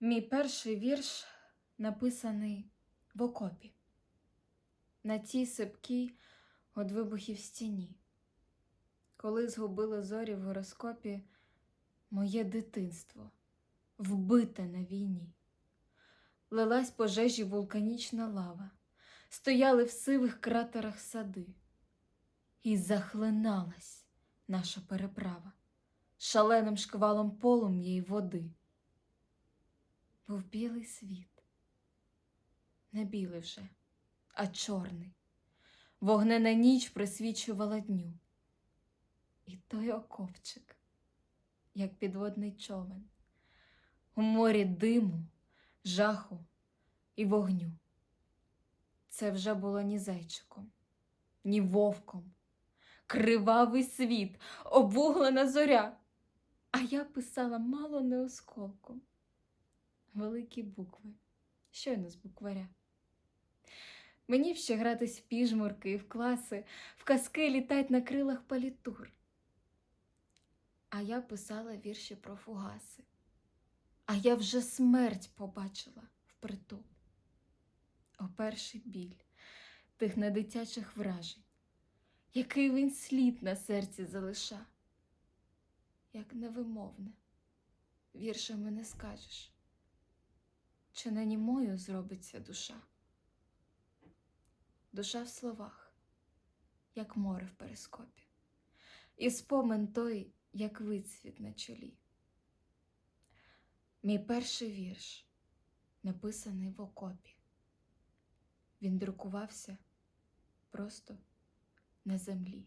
Мій перший вірш написаний в окопі, на тій сипкій од вибухів стіні. Коли згубило зорі в гороскопі моє дитинство, вбите на війні. Лилась пожежі вулканічна лава, стояли в сивих кратерах сади, і захлиналась наша переправа шаленим шквалом полум'я й води. Був білий світ, не білий вже, а чорний. Вогнена ніч присвічувала дню. І той окопчик, як підводний човен, у морі диму, жаху і вогню. Це вже було ні зайчиком, ні вовком. Кривавий світ, обуглена зоря. А я писала мало не осколком. Великі букви, щойно з букваря. Мені ще гратись в піжмурки і в класи, в казки літать на крилах палітур. А я писала вірші про фугаси. А я вже смерть побачила впритул. О перший біль тих недитячих вражень, який він слід на серці залиша, як невимовне, віршами не скажеш, чи не німою зробиться душа. Душа в словах, як море в перископі, і спомин той, як вицвіт на чолі. Мій перший вірш написаний в окопі. Він друкувався просто на землі.